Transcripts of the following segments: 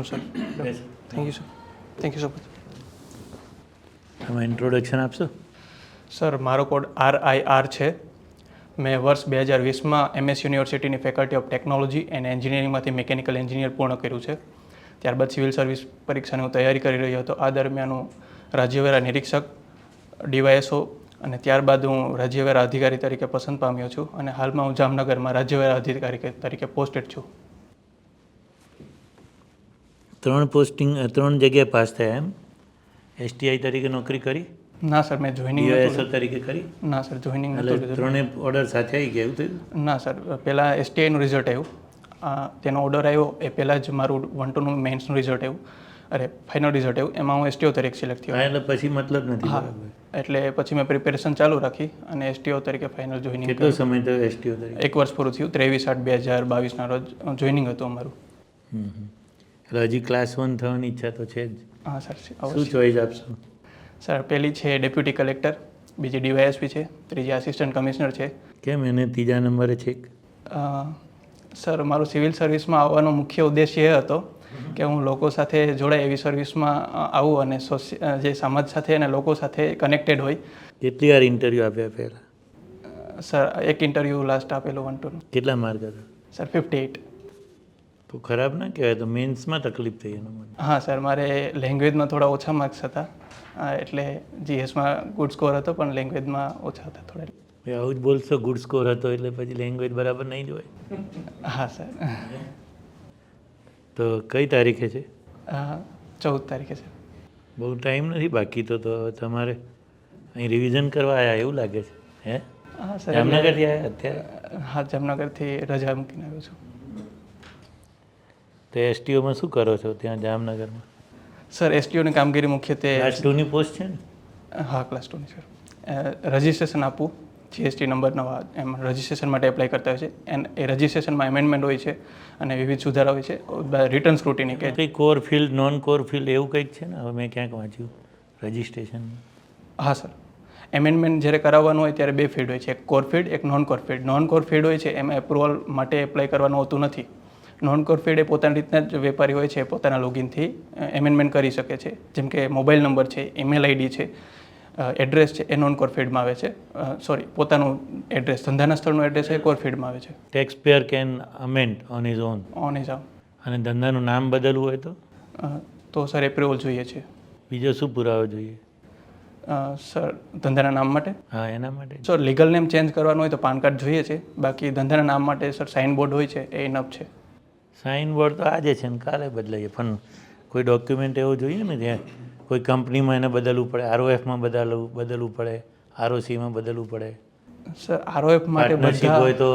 Afternoon sir thank you sir thank you so much તમે introduction આપશો? Sir મારો code R I R છે. મેં વર્ષ બે હજાર વીસમાં એમએસ યુનિવર્સિટીની ફેકલ્ટી ઓફ ટેકનોલોજી એન્ડ એન્જિનિયરિંગમાંથી મિકેનિકલ એન્જિનિયર પૂર્ણ કર્યું છે. ત્યારબાદ સિવિલ સર્વિસ પરીક્ષાની હું તૈયારી કરી રહ્યો હતો. આ દરમિયાન હું રાજ્યવેરા નિરીક્ષક ડીવાયએસઓ અને ત્યારબાદ હું રાજ્યવેરા અધિકારી તરીકે પસંદ પામ્યો છું અને હાલમાં હું જામનગરમાં રાજ્યવેરા અધિકારી તરીકે પોસ્ટેડ છું. ત્રણ પોસ્ટિંગ ત્રણ જગ્યાએ પાસ થયા એમ. એસટીઆઈ તરીકે નોકરી કરી? ના સર મેં જોઈનિંગ ડીઓએસઓ તરીકે કરી? ના સર જોઈનિંગ એટલે ત્રણે ઓર્ડર સાથે આવી ગયા એવું થયું? ના સર પહેલાં એસટીઆઈનું રિઝલ્ટ આવ્યું. તેનો ઓર્ડર આવ્યો એ પહેલાં જ મારું વન ટુનું મેન્સનું રિઝલ્ટ આવ્યું. અરે ફાઇનલ રિઝલ્ટ આવ્યું. એમાં હું એસટીઓ તરીકે સિલેક્ટ થયો. એટલે પછી મતલબ નથી હા એટલે પછી મેં પ્રિપેરેશન ચાલુ રાખી અને એસટીઓ તરીકે ફાઇનલ જોઈનિંગ કેટલો સમય થયો એસટીઓ તરીકે? એક વર્ષ પૂરું થયું ત્રેવીસ આઠ બે હજાર બાવીસના રોજ જોઈનિંગ હતું અમારું. એટલે હજી ક્લાસ વન થવાની ઈચ્છા તો છે જ. હા સર શું ચોઈસ આપશો? સર પહેલી છે ડેપ્યુટી કલેક્ટર બીજી ડીવાયએસપી છે ત્રીજી આસિસ્ટન્ટ કમિશનર છે. કેમ એને ત્રીજા નંબરે છે સર મારો સિવિલ સર્વિસમાં આવવાનો મુખ્ય ઉદ્દેશ્ય એ હતો કે હું લોકો સાથે જોડાય એવી સર્વિસમાં આવું અને જે સમાજ સાથે અને લોકો સાથે કનેક્ટેડ હોય. કેટલી વાર ઇન્ટરવ્યૂ આપ્યા પહેલાં? સર એક ઇન્ટરવ્યૂ લાસ્ટ આપેલું વન ટુનું કેટલા માર્ક હતા? સર ફિફ્ટી એઇટ તો ખરાબ ના કહેવાય તો મેન્સમાં તકલીફ થઈ એના માટે હા સર મારે લેંગ્વેજમાં થોડા ઓછા માર્ક્સ હતા. એટલે જીએસમાં ગુડ સ્કોર હતો પણ લેંગ્વેજમાં ઓછા હતા થોડા. આવું જ બોલશો ગુડ સ્કોર હતો એટલે પછી લેંગ્વેજ બરાબર નહીં જ હોય. હા સર. તો કઈ તારીખે છે? ચૌદ તારીખે છે બહુ ટાઈમ નથી બાકી તો તો તમારે અહીં રિવિઝન કરવા આવ્યા એવું લાગે છે હે? હા સર જામનગરથી આવ્યા અત્યારે? હા જામનગરથી રજા મૂકીને આવ્યો છું. તો એસટીઓમાં શું કરો છો ત્યાં જામનગરમાં? સર એસટીઓની કામગીરી મુખ્યત્વે ક્લાસ ટુની પોસ્ટ છે ને? હા ક્લાસ ટુની સર રજિસ્ટ્રેશન આપવું જીએસટી નંબર નવા એમ રજિસ્ટ્રેશન માટે એપ્લાય કરતા હોય છે. એન્ડ એ રજિસ્ટ્રેશનમાં એમેન્ડમેન્ટ હોય છે અને વિવિધ સુધારા હોય છે. રિટર્ન સ્ક્રુટીની કે કંઈ core field non core field એવું કંઈક છે ને? હવે મેં ક્યાંક વાંચ્યું રજિસ્ટ્રેશન હા સર એમેન્ડમેન્ટ જ્યારે કરાવવાનું હોય ત્યારે બે ફીલ્ડ હોય છે. એક કોર ફીલ્ડ એક non core field non core field હોય છે એમાં એપ્રુવલ માટે એપ્લાય કરવાનું હોતું નથી. નોન કોર ફીલ્ડ એ પોતાની રીતના જ વેપારી હોય છે પોતાના લોગિનથી એમેન્ડમેન્ટ કરી શકે છે. જેમ કે મોબાઈલ નંબર છે ઈમેલ આઈડી છે એડ્રેસ છે એ નોન કોર ફીલ્ડમાં આવે છે. સોરી પોતાનું એડ્રેસ ધંધાના સ્થળનું એડ્રેસ એ કોર ફીલ્ડમાં આવે છે. Tax payer can amend on is on on is અને ધંધાનું નામ બદલવું હોય તો? તો સર એપ્રુવલ જોઈએ છે. બીજો શું પુરાવો જોઈએ? સર ધંધાના નામ માટે? હા એના માટે. સર લીગલ નેમ ચેન્જ કરવાનું હોય તો પાન કાર્ડ જોઈએ છે. બાકી ધંધાના નામ માટે સર સાઇન બોર્ડ હોય છે એ ઇનફ છે. સાઇન બોર્ડ તો આજે છે ને કાલે બદલાઈએ. પણ કોઈ ડોક્યુમેન્ટ એવું જોઈએ ને ત્યાં? કોઈ કંપનીમાં એને બદલવું પડે આરઓએફમાં બદલવું બદલવું પડે આરઓસીમાં બદલવું પડે? સર આરઓએફ માટે પાર્ટનરશિપ હોય તો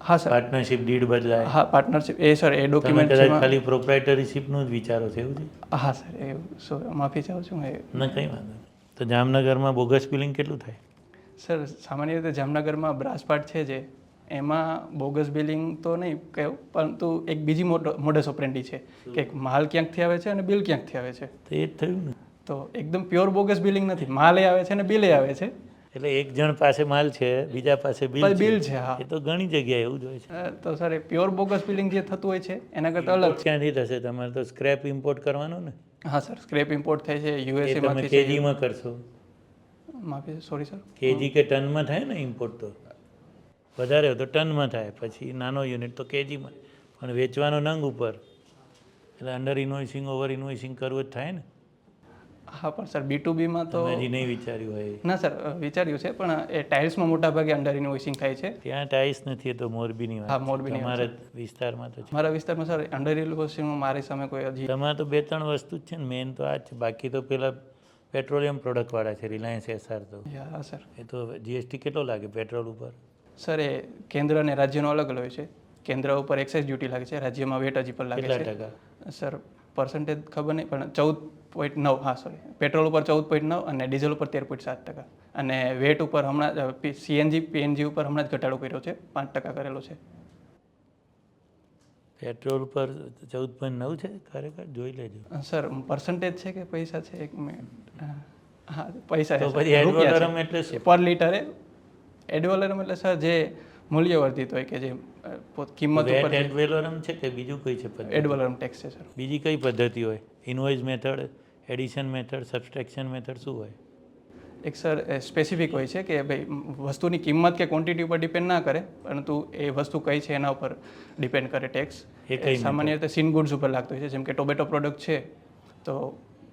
હા સર. પાર્ટનરશિપ ડીડ બદલાય. હા પાર્ટનરશિપ એ સર એ ડોક્યુમેન્ટ કદાચ ખાલી પ્રોપ્રાઇટરશીપનું જ વિચારો છે એવું છે? હા સર એ સો માફી ચાહું છું એ ના કંઈ વાંધો તો જામનગરમાં બોગસ બિલિંગ કેટલું થાય? સર સામાન્ય રીતે જામનગરમાં બ્રાસપાટ છે જે. એમાં બોગસ બિલિંગ તો નહીં કહ્યું પરંતુ એક બીજી મોડસ ઓપરેન્ટી છે કે માલ ક્યાંકથી આવે છે અને બિલ ક્યાંકથી આવે છે. તો એ જ થયું ને? તો એકદમ પ્યોર બોગસ બિલિંગ નથી. માલે આવે છે અને બિલે આવે છે. એટલે એક જણ પાસે માલ છે બીજા પાસે બિલ બિલ છે હા. એ તો ઘણી જગ્યાએ એવું જ હોય છે. તો સર એ પ્યોર બોગસ બિલિંગ જે થતું હોય છે એના કરતાં અલગ ક્યાંથી થશે? તમારે તો સ્ક્રેપ ઇમ્પોર્ટ કરવાનો ને? હા સર સ્ક્રેપ ઇમ્પોર્ટ થાય છે એ યુએસએ તમે કેજીમાં કરશો. માફી સોરી સર કેજી કે ટનમાં થાય ને ઇમ્પોર્ટ તો? વધારે હોય તો ટનમાં થાય પછી નાનો યુનિટ તો કેજીમાં. પણ વેચવાનો નંગ ઉપર. એટલે અંડર ઇન્વોઇસિંગ ઓવર ઇન્વોઇસિંગ કરવું જ થાય ને. હા પણ સર બી ટુ બીમાં તો હજી નહીં વિચાર્યું હોય. ના સર વિચાર્યું છે પણ એ ટાઇલ્સમાં મોટા ભાગે અંડર ઇન્વોઇસિંગ થાય છે. ત્યાં ટાઇલ્સ નથી એ તો મોરબીની હા, વાત તમારા વિસ્તારમાં તો મારા વિસ્તારમાં સર અંડર ઇન્વોઇસિંગમાં મારી સામે કોઈ હજી તમારે તો બે ત્રણ વસ્તુ જ છે ને મેઇન તો આ જ છે. બાકી તો પેલા પેટ્રોલિયમ પ્રોડક્ટવાળા છે રિલાયન્સ એસઆર તો. હા સર. એ તો જીએસટી કેટલો લાગે પેટ્રોલ ઉપર? સર એ કેન્દ્ર અને રાજ્યનો અલગ અલગ હોય છે. કેન્દ્ર ઉપર એક્સાઇઝ ડ્યુટી લાગે છે રાજ્યમાં વેટ હજી પર લાગે છે. સર પર્સન્ટેજ ખબર નહીં પણ ચૌદ પોઈન્ટ નવ હા સોરી પેટ્રોલ ઉપર ચૌદ પોઈન્ટ નવ અને ડીઝલ ઉપર તેર પોઈન્ટ સાત ટકા. અને વેટ ઉપર હમણાં સીએનજી પીએનજી ઉપર હમણાં જ ઘટાડો કર્યો છે પાંચ ટકા કરેલો છે. પેટ્રોલ પર ચૌદ પોઈન્ટ નવ છે ખરેખર? જોઈ લેજો. સર પર્સન્ટેજ છે કે પૈસા છે? એક મિનિટ હા પૈસા? પર લીટરે એડવોલરમ એટલે સર જે મૂલ્યવર્ધિત હોય કે જે કિંમત ઉપર એડ વેલોરમ છે કે બીજું કઈ છે એડવલરમ ટેક્સ છે સર. બીજી કઈ પદ્ધતિ હોય? Invoice method addition method subtraction method શું હોય? એક સર સ્પેસિફિક હોય છે કે ભાઈ વસ્તુની કિંમત કે ક્વોન્ટિટી ઉપર ડિપેન્ડ ના કરે પરંતુ એ વસ્તુ કઈ છે એના ઉપર ડિપેન્ડ કરે ટેક્સ. એ સામાન્ય રીતે સીન ગુડ્સ ઉપર લાગતો હોય છે જેમ કે ટોબેટો પ્રોડક્ટ છે તો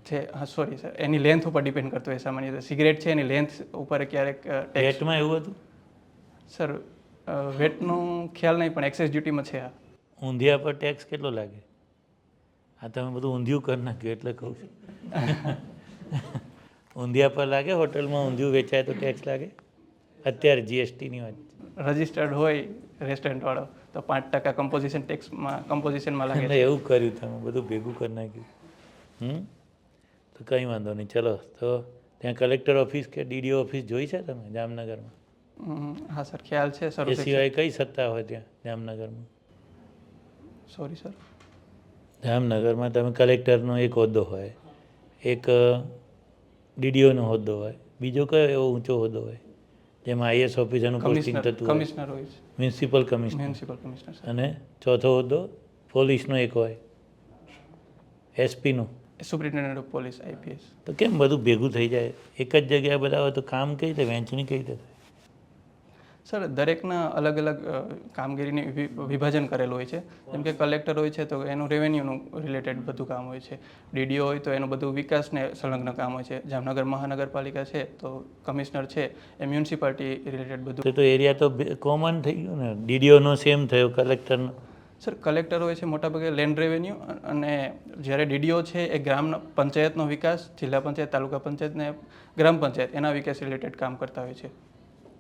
છે હા સોરી સર એની લેન્થ ઉપર ડિપેન્ડ કરતો હોય સામાન્ય રીતે. સિગરેટ છે એની લેન્થ ઉપર ક્યારેક ટેક્સ એવું હતું? સર વેટનું ખ્યાલ નહીં પણ એક્સેસ ડ્યુટીમાં છે આ. ઊંધિયા પર ટેક્સ કેટલો લાગે? આ તમે બધું ઊંધિયું કરી નાખ્યું એટલે કહું છું. ઊંધિયા પર લાગે હોટલમાં ઊંધિયું વેચાય તો ટેક્સ લાગે? અત્યારે જીએસટીની વાત રજિસ્ટર્ડ હોય રેસ્ટોરન્ટવાળો તો પાંચ ટકા કમ્પોઝિશન ટેક્સમાં કમ્પોઝિશનમાં લાગે એવું કર્યું તમે બધું ભેગું કરી નાખ્યું. હમ? તો કંઈ વાંધો નહીં ચલો. તો ત્યાં કલેક્ટર ઓફિસ કે ડીડીઓ ઓફિસ જોઈ છે તમે જામનગરમાં? હા સર ખ્યાલ છે સર એ સિવાય કઈ સત્તા હોય ત્યાં જામનગરમાં? Sorry sir. જામનગરમાં તમે કલેક્ટરનો એક હોદ્દો હોય એક ડીડીઓનો હોદ્દો હોય બીજો કયો એવો ઊંચો હોદ્દો હોય જેમાં આઈએસ ઓફિસરનું પોસ્ટિંગ થતું હોય? કમિશનર હોય મ્યુનિસિપલ કમિશનર મ્યુનિસિપલ કમિશનર અને ચોથો હોદ્દો પોલીસનો એક હોય એસપીનો. સુપ્રિન્ટેન્ડન્ટ ઓફ પોલીસ આઈપીએસ તો કેમ બધું ભેગું થઈ જાય? એક જ જગ્યાએ બધા હોય તો કામ કઈ રીતે વહેંચણી કઈ રીતે થાય? સર દરેકના અલગ અલગ કામગીરીને વિભાજન કરેલું હોય છે. જેમ કે કલેક્ટર હોય છે તો એનું રેવન્યુનું રિલેટેડ બધું કામ હોય છે. ડીડીઓ હોય તો એનું બધું વિકાસને સંલગ્ન કામ હોય છે. જામનગર મહાનગરપાલિકા છે તો કમિશનર છે એ મ્યુનિસિપાલિટી રિલેટેડ બધું. તો તો એરિયા તો કોમન થઈ ગયો ને? ડીડીઓનો સેમ થયો કલેક્ટરનો સર કલેક્ટર હોય છે મોટાભાગે લેન્ડ રેવન્યુ અને જ્યારે ડીડીઓ છે એ ગ્રામ પંચાયતનો વિકાસ જિલ્લા પંચાયત તાલુકા પંચાયત ને ગ્રામ પંચાયત એના વિકાસ રિલેટેડ કામ કરતા હોય છે.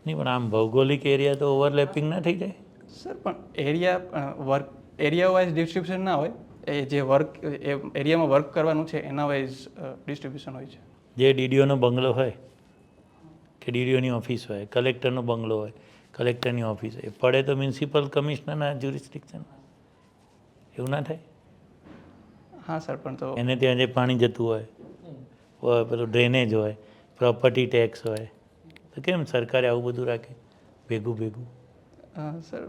નહીં પણ આમ ભૌગોલિક એરિયા તો ઓવરલેપિંગ ના થઈ જાય? સર પણ area work area wise distribution ના હોય એ જે વર્ક એ એરિયામાં વર્ક કરવાનું છે એના વાઇઝ ડિસ્ટ્રીબ્યુશન હોય છે. જે ડીડીઓનો બંગલો હોય કે ડીડીઓની ઓફિસ હોય કલેક્ટરનો બંગલો હોય કલેક્ટરની ઓફિસ હોય પડે તો મ્યુનિસિપલ કમિશનરના જ્યુરિસ્ટિક્શન એવું ના થાય? હા સર પણ તો એને ત્યાં જે પાણી જતું હોય હોય પેલું ડ્રેનેજ હોય પ્રોપર્ટી ટેક્સ હોય તો કેમ સરકારે આવું બધું રાખે? ભેગું ભેગું. સર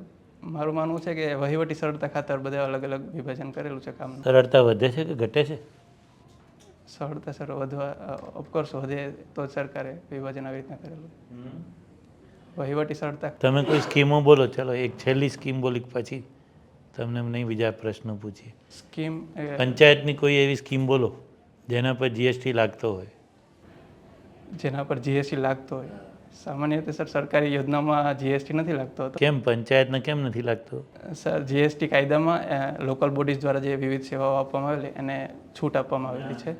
મારું માનવું છે કે વહીવટી સરળતા ખાતર બધા અલગ અલગ વિભાજન કરેલું છે કામ સરળતા વધે છે કે ઘટે છે? સરળતા સર વધવા ઓફકોર્સ વધે તો જ સરકારે વિભાજન આવી રીતના કરેલું. વહીવટી સરળતા તમે કોઈ સ્કીમો બોલો ચલો એક છેલ્લી સ્કીમ બોલી પછી તમને નહીં બીજા પ્રશ્નો પૂછીએ. સ્કીમ પંચાયતની કોઈ એવી સ્કીમ બોલો જેના પર જીએસટી લાગતો હોય? જેના પર જીએસટી લાગતો હોય. સામાન્ય રીતે સર સરકારી યોજનામાં જીએસટી નથી લાગતો હતો. કેમ? પંચાયતને કેમ નથી લાગતો? સર જીએસટી કાયદામાં લોકલ બોડીઝ દ્વારા જે વિવિધ સેવાઓ આપવામાં આવેલી એને છૂટ આપવામાં આવેલી છે.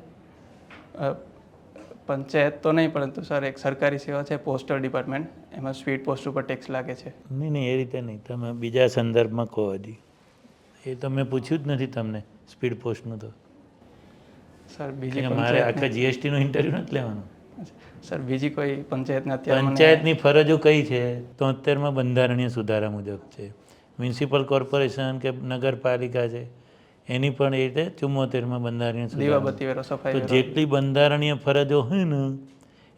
પંચાયત તો નહીં પરંતુ સર એક સરકારી સેવા છે પોસ્ટલ ડિપાર્ટમેન્ટ એમાં સ્પીડ પોસ્ટ ઉપર ટેક્સ લાગે છે. નહીં નહીં એ રીતે નહીં. તમે બીજા સંદર્ભમાં કહો હજી. એ તો મેં પૂછ્યું જ નથી તમને સ્પીડ પોસ્ટનું તો. સર બીજી મારે આખા જીએસટીનું ઇન્ટરવ્યૂ નથી લેવાનું. સર બીજી કોઈ પંચાયતને અત્યારે પંચાયતની ફરજો કઈ છે? તોતેરમાં બંધારણીય સુધારા મુજબ છે. મ્યુનિસિપલ કોર્પોરેશન કે નગરપાલિકા છે એની પણ એ રીતે ચુમ્મોતેરમાં બંધારણીય દીવાબત્તી વેરો સફાઈ તો જેટલી બંધારણીય ફરજો હોય ને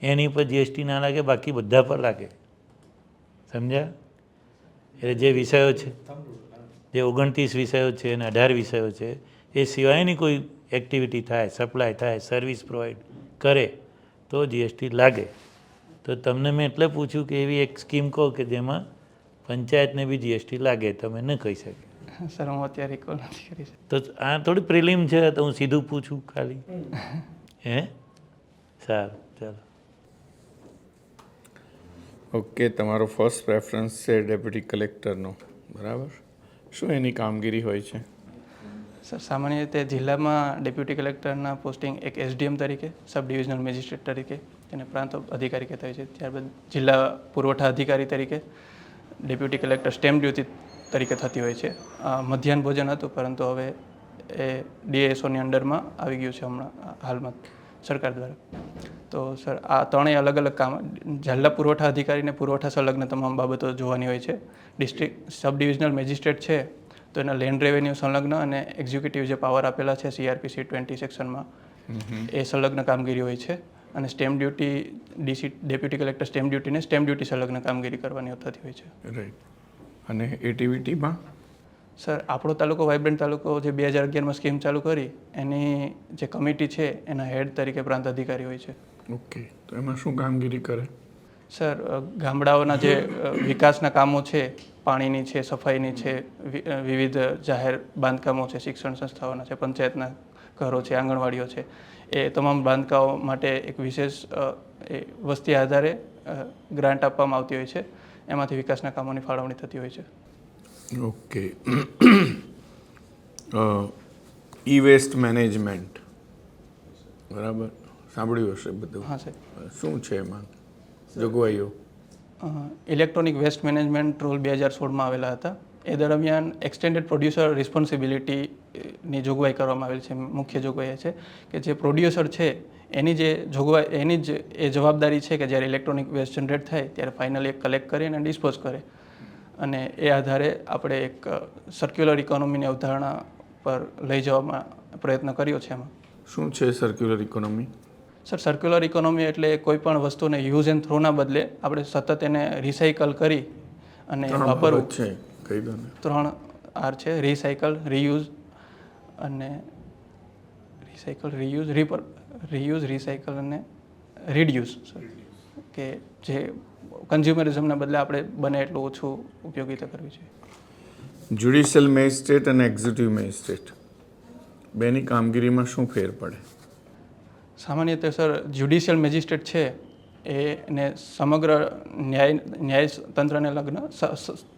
એની પર જીએસટી ના લાગે બાકી બધા પર લાગે. સમજ્યા? એટલે જે વિષયો છે જે ઓગણત્રીસ વિષયો છે અને અઢાર વિષયો છે એ સિવાયની કોઈ એક્ટિવિટી થાય સપ્લાય થાય સર્વિસ પ્રોવાઈડ કરે તો જીએસટી લાગે. તો તમને મેં એટલે પૂછ્યું કે એવી એક સ્કીમ કહો કે જેમાં પંચાયતને બી જીએસટી લાગે તમે ન કહી શકે. સર હું અત્યારે કોલ નથી કરી તો આ થોડી પ્રિલિમ છે તો હું સીધું પૂછું ખાલી. હે? સારું ચાલો. ઓકે તમારો ફર્સ્ટ પ્રેફરન્સ છે ડેપ્યુટી કલેક્ટરનો બરાબર? શું એની કામગીરી હોય છે? સર, સામાન્ય રીતે જિલ્લામાં ડેપ્યુટી કલેક્ટરના પોસ્ટિંગ એક એસડીએમ તરીકે, સબ ડિવિઝનલ મેજિસ્ટ્રેટ તરીકે અને પ્રાંત અધિકારી કહેતા હોય છે. ત્યારબાદ જિલ્લા પુરવઠા અધિકારી તરીકે, ડેપ્યુટી કલેક્ટર સ્ટેમ્પ ડ્યુટી તરીકે થતી હોય છે. મધ્યાહન ભોજન હતું, પરંતુ હવે એ ડીએસઓની અંડરમાં આવી ગયું છે હમણાં હાલમાં સરકાર દ્વારા. તો સર, આ ત્રણેય અલગ અલગ કામ, જિલ્લા પુરવઠા અધિકારીને પુરવઠા સંલગ્ન તમામ બાબતો જોવાની હોય છે. ડિસ્ટ્રિક્ટ સબ ડિવિઝનલ મેજિસ્ટ્રેટ છે તો એના લેન્ડ રેવન્યુ સંલગ્ન અને એક્ઝિક્યુટિવ જે પાવર આપેલા છે સીઆરપીસી ટ્વેન્ટી સેક્શનમાં એ સંલગ્ન કામગીરી હોય છે. અને stamp duty DC deputy collector stamp ડ્યુટીને stamp duty સંલગ્ન કામગીરી કરવાની થતી હોય છે. રાઈટ અને એટીવીટીમાં સર આપણો તાલુકો વાઇબ્રન્ટ તાલુકો જે બે હજાર અગિયારમાં સ્કીમ ચાલુ કરી એની જે કમિટી છે એના હેડ તરીકે પ્રાંત અધિકારી હોય છે. ઓકે તો એમાં શું કામગીરી કરે? સર ગામડાઓના જે વિકાસના કામો છે પાણીની છે સફાઈની છે વિવિધ જાહેર બાંધકામો છે શિક્ષણ સંસ્થાઓના છે પંચાયતના ઘરો છે આંગણવાડીઓ છે. એ તમામ બાંધકામો માટે એક વિશેષ એ વસ્તી આધારે ગ્રાન્ટ આપવામાં આવતી હોય છે. એમાંથી વિકાસના કામોની ફાળવણી થતી હોય છે. ઓકે. E waste management. બરાબર? સાંભળ્યું હશે બધું. હા સાહેબ. શું છે એમાં? જોગવાઈઓ. ઇલેક્ટ્રોનિક વેસ્ટ મેનેજમેન્ટ રૂલ બે હજાર સોળમાં આવેલા હતા. એ દરમિયાન એક્સટેન્ડેડ પ્રોડ્યુસર રિસ્પોન્સિબિલિટીની જોગવાઈ કરવામાં આવેલી છે. મુખ્ય જોગવાઈ એ છે કે જે પ્રોડ્યુસર છે, એની જે જોગવાઈ, એની જ એ જવાબદારી છે કે જ્યારે ઇલેક્ટ્રોનિક વેસ્ટ જનરેટ થાય, ત્યારે ફાઇનલી એક કલેક્ટ કરી અને ડિસ્પોઝ કરે. અને એ આધારે આપણે એક સર્ક્યુલર ઇકોનોમીની અવધારણા પર લઈ જવામાં પ્રયત્ન કર્યો છે એમાં. શું છે circular economy sir circular economy એટલે કોઈ પણ વસ્તુને યુઝ એન્ડ થ્રોના બદલે આપણે સતત એને રિસાયકલ કરી અને વાપરવું. છે ત્રણ આર છે રિસાયકલ રિયુઝ અને recycle reuse repair reuse recycle અને રિડ્યુઝ સર કે જે કન્ઝ્યુમરિઝમને બદલે આપણે બને એટલું ઓછું ઉપયોગીતા કરવી જોઈએ. જ્યુડિશિયલ મેજિસ્ટ્રેટ અને એક્ઝિક્યુટિવ મેજિસ્ટ્રેટ બેની કામગીરીમાં શું ફેર પડે? સામાન્ય રીતે સર જ્યુડિશિયલ મેજિસ્ટ્રેટ છે એને સમગ્ર ન્યાય ન્યાય તંત્રને લગ્ન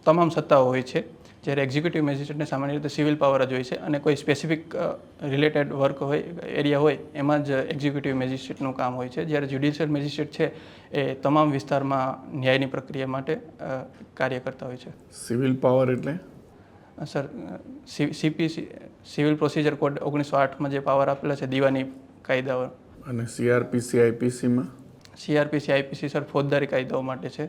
તમામ સત્તાઓ હોય છે જ્યારે એક્ઝિક્યુટિવ મેજિસ્ટ્રેટને સામાન્ય રીતે સિવિલ પાવર જ હોય છે અને કોઈ સ્પેસિફિક રિલેટેડ વર્ક હોય એરિયા હોય એમાં જ એક્ઝિક્યુટિવ મેજિસ્ટ્રેટનું કામ હોય છે. જ્યારે જ્યુડિશિયલ મેજિસ્ટ્રેટ છે એ તમામ વિસ્તારમાં ન્યાયની પ્રક્રિયા માટે કાર્ય કરતા હોય છે. સિવિલ પાવર એટલે? Sir CPC civil procedure code ઓગણીસો આઠમાં જે પાવર આપેલા છે દીવાની કાયદાઓ અને સીઆરપીસી આઈપીસીમાં સીઆરપીસી આઈપીસી સર ફોજદારી કાયદાઓ માટે છે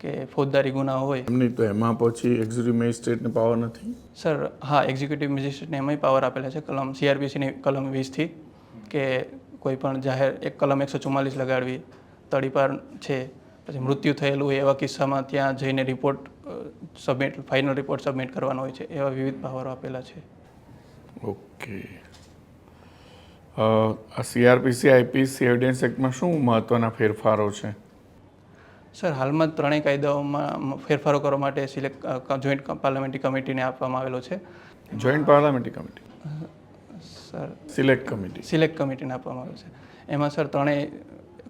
કે ફોજદારી ગુનાઓ હોય. એમની તો એમાં પછી એક્ઝિક્યુટિવ મેજિસ્ટ્રેટને પાવર નથી? સર હા એક્ઝિક્યુટિવ મેજિસ્ટ્રેટને એમાંય પાવર આપેલા છે કલમ સીઆરપીસીની કલમ વીસથી કે કોઈ પણ જાહેર એક કલમ એકસો ચુમ્માલીસ લગાડવી તડીપાર છે પછી મૃત્યુ થયેલું હોય એવા કિસ્સામાં ત્યાં જઈને report submit final report submit કરવાનો હોય છે એવા વિવિધ પાવરો આપેલા છે. ઓકે સીઆરપીસી આઈપીસી એવિડન્સ એક્ટમાં શું મહત્ત્વના ફેરફારો છે? સર હાલમાં ત્રણેય કાયદાઓમાં ફેરફારો કરવા માટે સિલેક્ટ જોઈન્ટ પાર્લામેન્ટરી કમિટીને આપવામાં આવેલો છે. Joint parliamentary committee sir select committee select કમિટીને આપવામાં આવે છે. એમાં સર ત્રણેય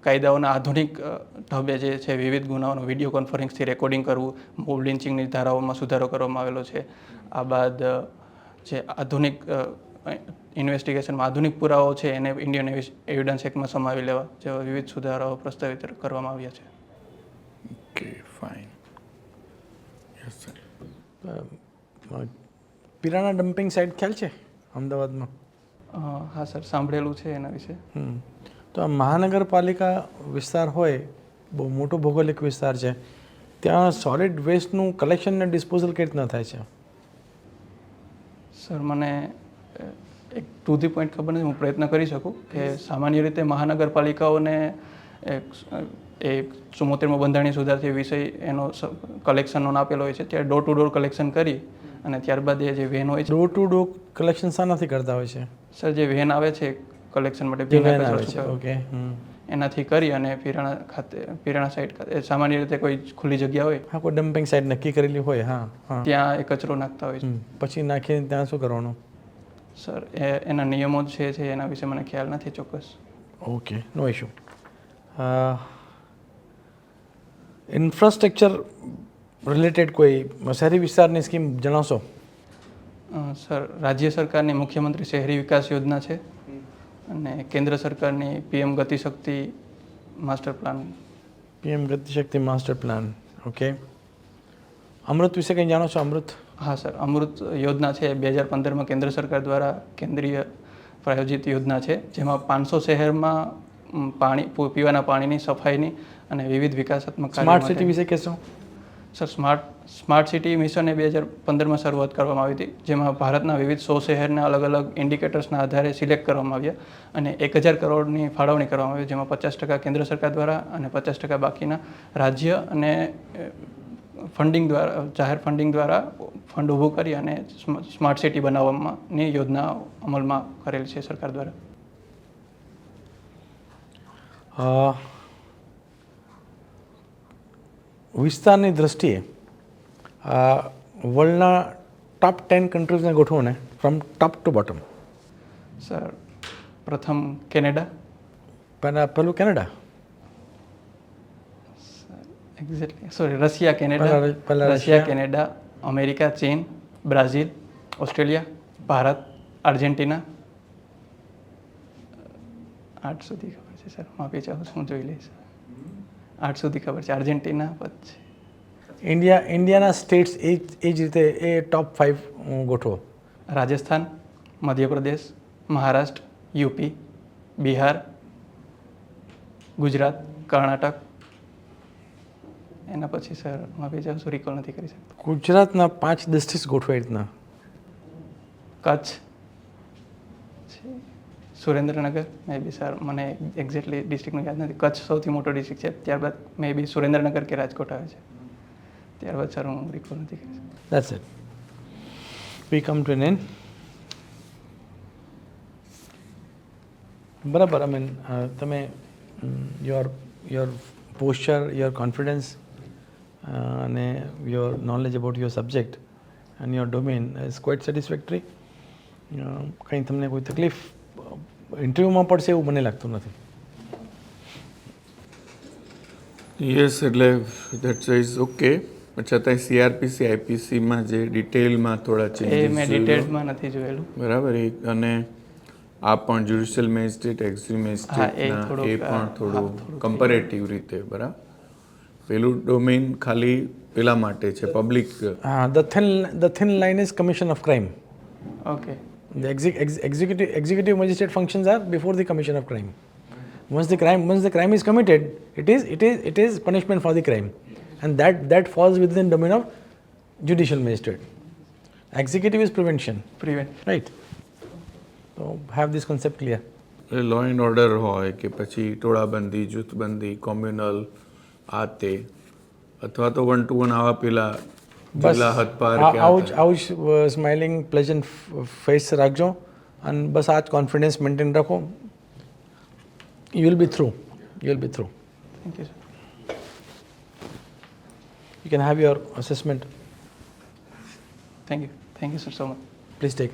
કાયદાઓના આધુનિક ઢબે જે છે વિવિધ ગુનાઓનું વીડિયો કોન્ફરન્સથી રેકોર્ડિંગ કરવું મોબ લિન્ચિંગની ધારાઓમાં સુધારો કરવામાં આવેલો છે. આ બાદ જે આધુનિક ઇન્વેસ્ટિગેશનમાં આધુનિક પુરાવાઓ છે એને ઇન્ડિયન એવિડન્સ એક્ટમાં સમાવી લેવા જેવા વિવિધ સુધારાઓ પ્રસ્તાવિત કરવામાં આવ્યા છે. Okay fine yes sir Pirana dumping site ખ્યાલ છે અમદાવાદમાં? હા સર સાંભળેલું છે એના વિશે. તો આ મહાનગરપાલિકા વિસ્તાર હોય બહુ મોટો ભૌગોલિક વિસ્તાર છે ત્યાં સોલિડ વેસ્ટનું કલેક્શન ને ડિસ્પોઝલ કેવી રીતના થાય છે? સર મને એક ટુ ધી પોઈન્ટ ખબર નથી હું પ્રયત્ન કરી શકું કે સામાન્ય રીતે મહાનગરપાલિકાઓને એક એ ચુમ્મોતેરમો બંધારણીય સુધારથી વિષય એનો કલેક્શનનો આપેલો હોય છે ત્યારે ડોર ટુ ડોર કલેક્શન કરી અને ત્યારબાદ એ જે વેન હોય છે ડોર ટુ ડોર કલેક્શન શાનાથી કરતા હોય છે? સર જે વેન આવે છે કલેક્શન માટે. ઓકે એનાથી કરી અને પીરાણા ખાતે પીરાણા સાઈડ ખાતે સામાન્ય રીતે કોઈ ખુલ્લી જગ્યા હોય. હા કોઈ ડમ્પિંગ સાઈડ નક્કી કરેલી હોય હા હા. ત્યાં એ કચરો નાખતા હોય છે. પછી નાખીને ત્યાં શું કરવાનું? સર એના નિયમો જે છે એના વિશે મને ખ્યાલ નથી ચોક્કસ. Okay no issue infrastructure related કોઈ શહેરી વિસ્તારની સ્કીમ જણાવશો? સર રાજ્ય સરકારની મુખ્યમંત્રી શહેરી વિકાસ યોજના છે અને કેન્દ્ર સરકારની PM Gatishakti master plan. PM Gatishakti master plan okay Amrut વિશે કંઈ જાણો છો? અમૃત? હા સર. અમૃત યોજના છે બે હજાર પંદરમાં કેન્દ્ર સરકાર દ્વારા કેન્દ્રીય પ્રાયોજિત યોજના છે જેમાં પાંચસો શહેરમાં પાણી પીવાના પાણીની સફાઈની અને વિવિધ વિકાસાત્મક સ્માર્ટ સિટી વિશે કહેશો? Sir smart smart city mission એ બે હજાર પંદરમાં શરૂઆત કરવામાં આવી હતી જેમાં ભારતના વિવિધ સો શહેરના અલગ અલગ ઇન્ડિકેટર્સના આધારે સિલેક્ટ કરવામાં આવ્યા અને એક હજાર કરોડની ફાળવણી કરવામાં આવી જેમાં પચાસ ટકા કેન્દ્ર સરકાર દ્વારા અને પચાસ ટકા બાકીના રાજ્ય અને ફંડિંગ દ્વારા જાહેર ફંડિંગ દ્વારા ફંડ ઊભું કરી અને સ્મ- સ્માર્ટ સિટી બનાવવાની યોજના અમલમાં કરેલ છે સરકાર દ્વારા. વિસ્તારની દ્રષ્ટિએ વર્લ્ડના ટોપ ટેન કન્ટ્રીઝને ગોઠવો ને from top to bottom sir પ્રથમ કેનેડા. પહેલાં પહેલું Canada? Exactly sorry Russia Canada Russia. Canada America ચીન બ્રાઝિલ ઓસ્ટ્રેલિયા ભારત આર્જેન્ટિના આઠ સુધી ખબર છે સર માફી ચાહું છું હું જોઈ લઈશ આઠ સુધી ખબર છે આર્જેન્ટિના પછી ઇન્ડિયા ઇન્ડિયાના સ્ટેટ્સ એ એ જ રીતે એ ટોપ ફાઇવ ગોઠવો રાજસ્થાન મધ્યપ્રદેશ મહારાષ્ટ્ર યુપી બિહાર ગુજરાત કર્ણાટક એના પછી સર માફી જાઉં છું રિકોલ નથી કરી શકતો. ગુજરાતના પાંચ ડિસ્ટ્રિક્ટ ગોઠવાઈ રીતના? Kutch Surendranagar maybe sir મને એક્ઝેક્ટલી ડિસ્ટ્રિક્ટનું યાદ નથી. કચ્છ સૌથી મોટો ડિસ્ટ્રિક્ટ છે ત્યારબાદ મે બી સુરેન્દ્રનગર કે રાજકોટ આવે છે. ત્યારબાદ સર હું રિકોલ નથી કરી શકતો. That's it we come to an end બરાબર આઈ મીન તમે your your posture your confidence અને your knowledge about your subject and your domain is quite satisfactory કંઈ તમને કોઈ તકલીફ ઇન્ટરવ્યૂમાં પડશે એવું મને લાગતું નથી. યસ એટલે દેટ ઇઝ ઓકે અચ્છા છતાંય સીઆરપીસી આઈપીસીમાં જે ડિટેલમાં થોડા એ મેં ડિટેલ્સમાં નથી જોયેલું. બરાબર એ અને આ પણ જ્યુડિશિયલ મેજિસ્ટ્રેટ એક્ઝિક્યુટિવ મેજિસ્ટ્રેટના એ પણ થોડું કમ્પેરેટિવ રીતે બરાબર? પેલું ડોમેઇન ખાલી પેલા માટે છે પબ્લિક હા the thin the thin line is commission of crime okay The exec- ex- executive, executive magistrate functions are before the commission of crime. Once the crime, once the crime is committed, it is, it is, it is punishment for the crime, and that that falls within the domain of judicial magistrate. Executive is prevention, prevent right? So have this concept clear. Law and order હોય કે પછી ટોળાબંધી જૂથબંધી communal આ તે અથવા તો one two one આવા પેલા જિલ્લા હદપાર કે આ આવું જ આવું જ સ્માઇલિંગ પ્લેઝન્ટ ફેસ રાખજો અને બસ આ જ કોન્ફિડન્સ મેન્ટેન રાખો you will be through you will be through thank you sir you can have your assessment thank you thank you sir so much please take